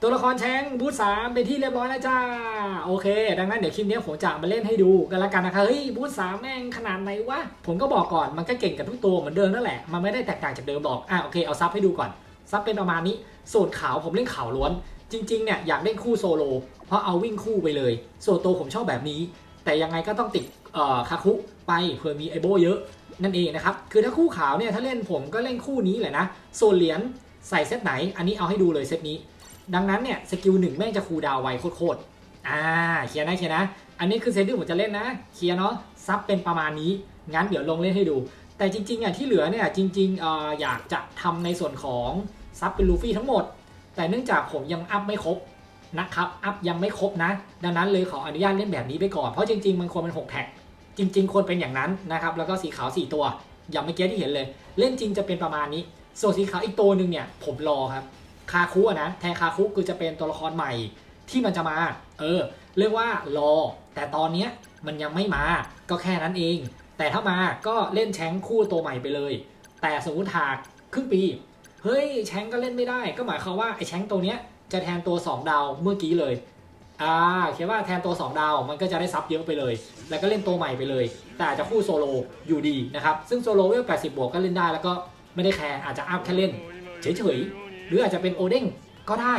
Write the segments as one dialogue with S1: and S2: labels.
S1: ตัวละครแชงบูธสามเป็นที่เรียบร้อยแล้วจ้า โอเค ดังนั้นเดี๋ยวคลิปนี้ผมจะมาเล่นให้ดูกันละกันนะคะเฮ้ยบูธสามแม่งขนาดไหนวะ ผมก็บอกก่อนมันก็เก่งกับทุกตัวเหมือนเดิมนั่นแหละ มันไม่ได้แตกต่างจากเดิมหรอก อะโอเคเอาซับให้ดูก่อน ซับเป็นประมาณนี้ ส่วนขาวผมเล่นขาวล้วน จริงๆเนี่ยอยากเล่นคู่โซโล เพราะเอาวิ่งคู่ไปเลย ส่วนตัวผมชอบแบบนี้ แต่ยังไงก็ต้องติดเอ่อคาคุไปเผื่อมีไอโบเยอะนั่นเองนะครับ คือถ้าคู่ขาวเนี่ยถ้าเล่นผมก็เล่นคู่นี้แหละนะ ส่วนเหรียญใส่เซตไหน อันนี้เอาให้ดูเลยเซตนี้ ดังนั้นเนี่ยสกิลหนึ่งแม่งจะคูดาวไวโคตรๆอ่าเคลียร์นะเคลียร์นะ อันนี้คือเซตที่ผมจะเล่นนะเคลียร์เนาะซับเป็นประมาณนี้ งั้นเดี๋ยวลงเล่นให้ดู แต่จริงๆอะที่เหลือเนี่ยจริงๆออยากจะทำในส่วนของซับเป็นลูฟี่ทั้งหมด แต่เนื่องจากผมยังอัพไม่ครบนะครับอัพยังไม่ครบนะ ดังนั้นเลยขออนุญาตเล่นแบบนี้ไปก่อน เพราะจริงๆมันควรเป็น6แท็กจริง ๆควรเป็นอย่างนั้นนะครับแล้วก็สีขาว 4 ตัว อย่างเมื่อกี้ที่เห็นเลย เล่นจริงจะเป็นประมาณนี้ ส่วนสีขาวอีกตัวหนึ่งเนี่ยผมรอครับ คาคุนะแทนคาคุคือจะเป็นตัวละครใหม่ที่มันจะมา เออ เรียกว่ารอ แต่ตอนเนี้ยมันยังไม่มา ก็แค่นั้นเอง แต่ถ้ามาก็เล่นแชงคู่ตัวใหม่ไปเลย แต่สมมติหากครึ่งปี เฮ้ยแชงก็เล่นไม่ได้ ก็หมายความว่าไอ้แชงตัวเนี้ยจะแทนตัว 2 ดาวเมื่อกี้เลย อ่าเขียนว่าแทนตัว 2 ดาวมันก็จะได้ซับเยอะไปเลย แล้วก็เล่นตัวใหม่ไปเลย แต่อาจจะคู่โซโลอยู่ดีนะครับ ซึ่งโซโลเวล80 บวกก็เล่นได้ แล้วก็ไม่ได้แคร์อาจจะอัพแค่เล่นเฉยๆ หรืออาจจะเป็นโอเด้งก็ได้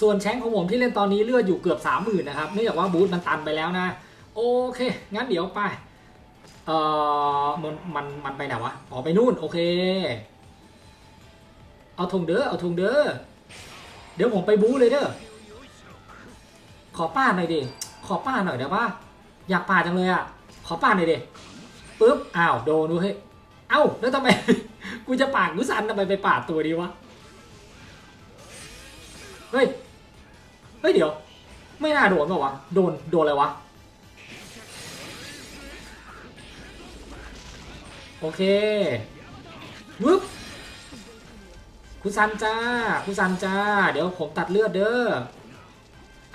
S1: ส่วนแชงของผมที่เล่นตอนนี้เลือดอยู่เกือบ 30,000นะครับเนื่องจากว่าบูธมันตันไปแล้วนะ โอเค งั้นเดี๋ยวไปเอ่อมันมันมันไปไหนวะอ๋อไปนู่นโอเค เอาธงเด้อเอาธงเด้อเดี๋ยวผมไปบู๊เลยเด้อขอป้าหน่อยดิขอป้าหน่อยเดี๋ยวว่าอยากป้าจังเลยอะขอป้าหน่อยดิปึ๊บอ้าวโดนด้วยเฮ้ยเอ้าแล้วทำไมกูจะปาดกุสันทำไมไปปาดตัวดีวะ เฮ้ย เฮ้ยเดี๋ยว ไม่น่าโดนเปล่าวะ โดน โดนอะไรวะ โอเควึบคุซันจ้าคุซันจ้า เดี๋ยวผมตัดเลือดเด้อ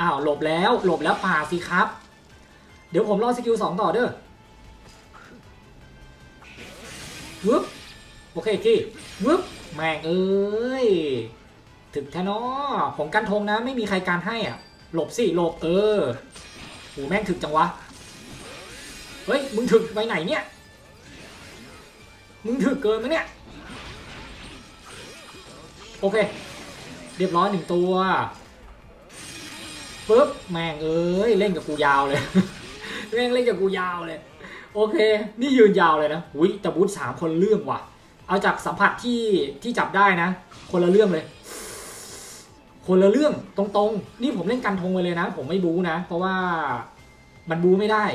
S1: อ้าวหลบแล้ว หลบแล้วป่าสิครับ เดี๋ยวผมรอสกิลสองต่อเด้อวึบโอเคกี้วึบแม่งเอ้ย ถึกแท้เนอผมกันธงนะไม่มีใครการให้อะ หลบสิหลบเออโหแม่งถึกจังวะ เฮ้ย มึงถึกไปไหนเนี่ย มึงถึกเกินไหมเนี่ย โอเค เรียบร้อยหนึ่งตัวปุ๊บแม่งเอ้ย เล่นกับกูยาวเลย แม่งเล่นกับกูยาวเลย โอเค นี่ยืนยาวเลยนะอุ้ยแต่บูธสามคนเรื่องว่ะ เอาจากสัมผัสที่ที่จับได้นะ คนละเรื่องเลย คนละเรื่องตรงๆ นี่ผมเล่นกันทงไปเลยนะ ผมไม่บูนะ เพราะว่ามันบูไม่ได้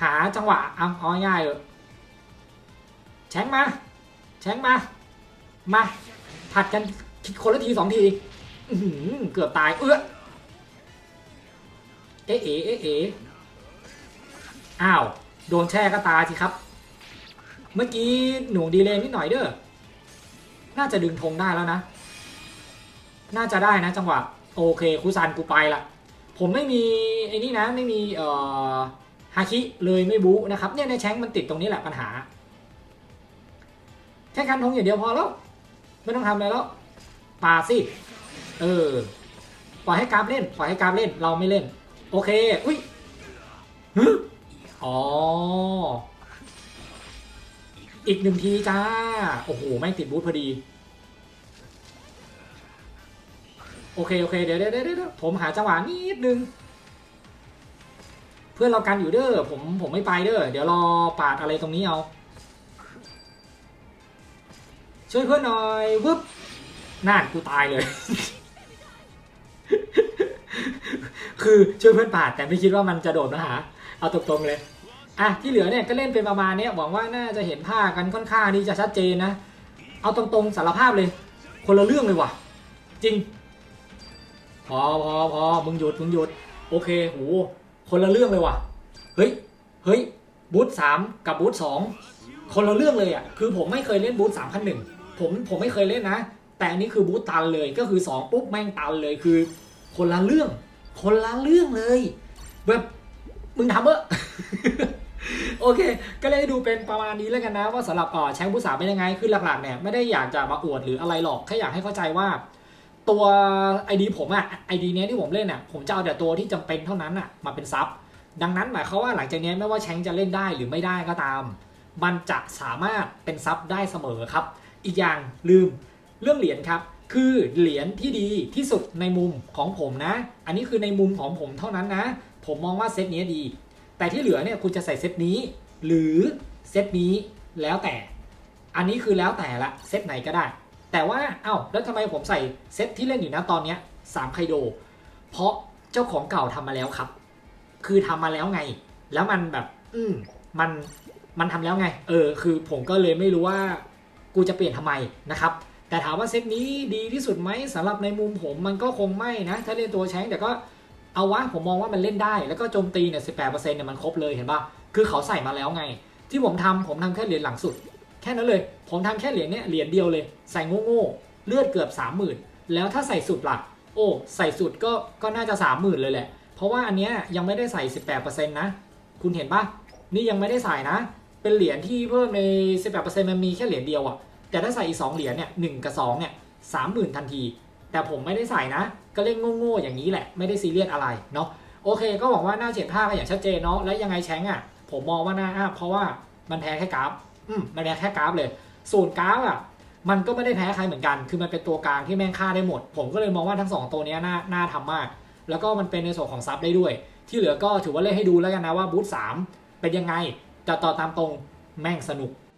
S1: หาจังหวะเอาเอาง่ายเลยแชงมาแชงมามาผัดกันคนละทีสองทีเกือบตายเอื้อเอ๊ะเอ๊ะเอ๊ะเออ้าว โดนแช่ก็ตายสิครับ เมื่อกี้หน่วงดีเลย์นิดหน่อยเด้อน่าจะดึงธงได้แล้วนะ น่าจะได้นะจังหวะโอเคคุซันกูไปละผมไม่มีไอ้นี่นะไม่มีเอ่อฮาคิเลยไม่บู๊นะครับเนี่ยในแชงมันติดตรงนี้แหละปัญหาแค่กันธงอย่างเดียวพอแล้ว ไม่ต้องทำอะไรแล้วปาสิเออปล่อยให้กราฟเล่นปล่อยให้กราฟเล่นเราไม่เล่น โอเคอุ้ยฮึอ๋ออีกหนึ่งทีจ้า โอ้โห แม่งติดบูธพอดี โอเคโอเคเดี๋ยวเดี๋ยวเดี๋ยวผมหาจังหวะนิดนึง เพื่อนเรากันอยู่เด้อผมผมไม่ไปเด้อเดี๋ยวรอปาดอะไรตรงนี้เอา ช่วยเพื่อนหน่อยวึบน่านกูตายเลย คือช่วยเพื่อนปาดแต่ไม่คิดว่ามันจะโดดมาหา เอาตรงๆเลยอะที่เหลือเนี่ยก็เล่นเป็นประมาณเนี้ยหวังว่าน่าจะเห็นภาพกันค่อนข้างที่จะชัดเจนนะ เอาตรงๆสารภาพเลย คนละเรื่องเลยว่ะ จริง อพอพอมึงหยุดมึงหยุด โอเคโหคนละเรื่องเลยว่ะ เฮ้ย เฮ้ย บูธสามกับบูธสองคนละเรื่องเลยอะ คือผมไม่เคยเล่นบูธสามพันหนึ่งผมผมไม่เคยเล่นนะ แต่อันนี้คือบูธตันเลย ก็คือสองปุ๊บแม่งตันเลยคือ คนละเรื่อง คนละเรื่องเลย แบบมึงทำเบอโอเค ก็เลยดูเป็นประมาณนี้แล้วกันนะ ว่าสำหรับเอ่อแชงบูธสามเป็นยังไง คือหลักๆเนี่ยไม่ได้อยากจะมาอวดหรืออะไรหรอก แค่อยากให้เข้าใจว่า ตัว ID ผมอะ ID เนี้ยที่ผมเล่นอะผมจะเอาแต่ตัวที่จำเป็นเท่านั้นอะมาเป็นซับดังนั้นหมายความว่าหลังจากเนี้ยไม่ว่าแชงจะเล่นได้หรือไม่ได้ก็ตาม มันจะสามารถเป็นซับได้เสมอครับ อีกอย่างลืมเรื่องเหรียญครับ คือเหรียญที่ดีที่สุดในมุมของผมนะ อันนี้คือในมุมของผมเท่านั้นนะ ผมมองว่าเซตนี้ดี แต่ที่เหลือเนี่ยคุณจะใส่เซตนี้ หรือเซตนี้แล้วแต่ อันนี้คือแล้วแต่ละเซตไหนก็ได้ แต่ว่าเอ้าแล้วทำไมผมใส่เซตที่เล่นอยู่นะตอนเนี้ยสามไคโด เพราะเจ้าของเก่าทำมาแล้วครับ คือทำมาแล้วไง แล้วมันแบบ อืมมันมันทำแล้วไง เออ คือผมก็เลยไม่รู้ว่ากูจะเปลี่ยนทำไมนะครับ แต่ถามว่าเซตนี้ดีที่สุดไหมสำหรับในมุมผมมันก็คงไม่นะ ถ้าเล่นตัวแชงแต่ก็เอาวะผมมองว่ามันเล่นได้ แล้วก็โจมตีเนี่ยสิเนี่ยมันครบเลยเห็นปะคือเขาใส่มาแล้วไง ที่ผมทำผมทำแค่เหรียญหลังสุด แค่นั้นเลย ผมทำแค่เหรียญเนี่ยเหรียญเดียวเลย ใส่โง่ๆเลือดเกือบสามหมื่นแล้วถ้าใส่สุดล่ะโอ้ใส่สุดก็ก็น่าจะสามหมื่นเลยแหละ เพราะว่าอันเนี้ยยังไม่ได้ใส่สิบแปดเปอร์เซ็นต์นะ คุณเห็นปะนี่ยังไม่ได้ใส่นะ เป็นเหรียญที่เพิ่มในสิบแปดเปอร์เซ็นต์มันมีแค่เหรียญเดียวอะแต่ถ้าใส่อีกสองเหรียญเนี่ยหนึ่งกับสองเนี่ยสามหมื่นทันที แต่ผมไม่ได้ใส่นะ ก็เล่นโง่ๆอย่างนี้แหละไม่ได้ซีเรียสอะไรเนาะโอเค ก็หวังว่าหน้าเจ็ดภาพอย่างชัดเจนเนาะและยังไงแชงอะผมมองว่าหน้าอัพเพราะว่ามันแพ้แค่กราฟ อืมมันแพ้แค่กราฟเลย ส่วนกราฟอะมันก็ไม่ได้แพ้ใครเหมือนกัน คือมันเป็นตัวกลางที่แม่งฆ่าได้หมด ผมก็เลยมองว่าทั้งสองตัวนี้น่าน่าทำมาก แล้วก็มันเป็นในส่วนของซับได้ด้วย ที่เหลือก็ถือว่าเล่นให้ดูแล้วกันนะว่าบูธสามเป็นยังไงจะต่อตามตรงแม่งสนุก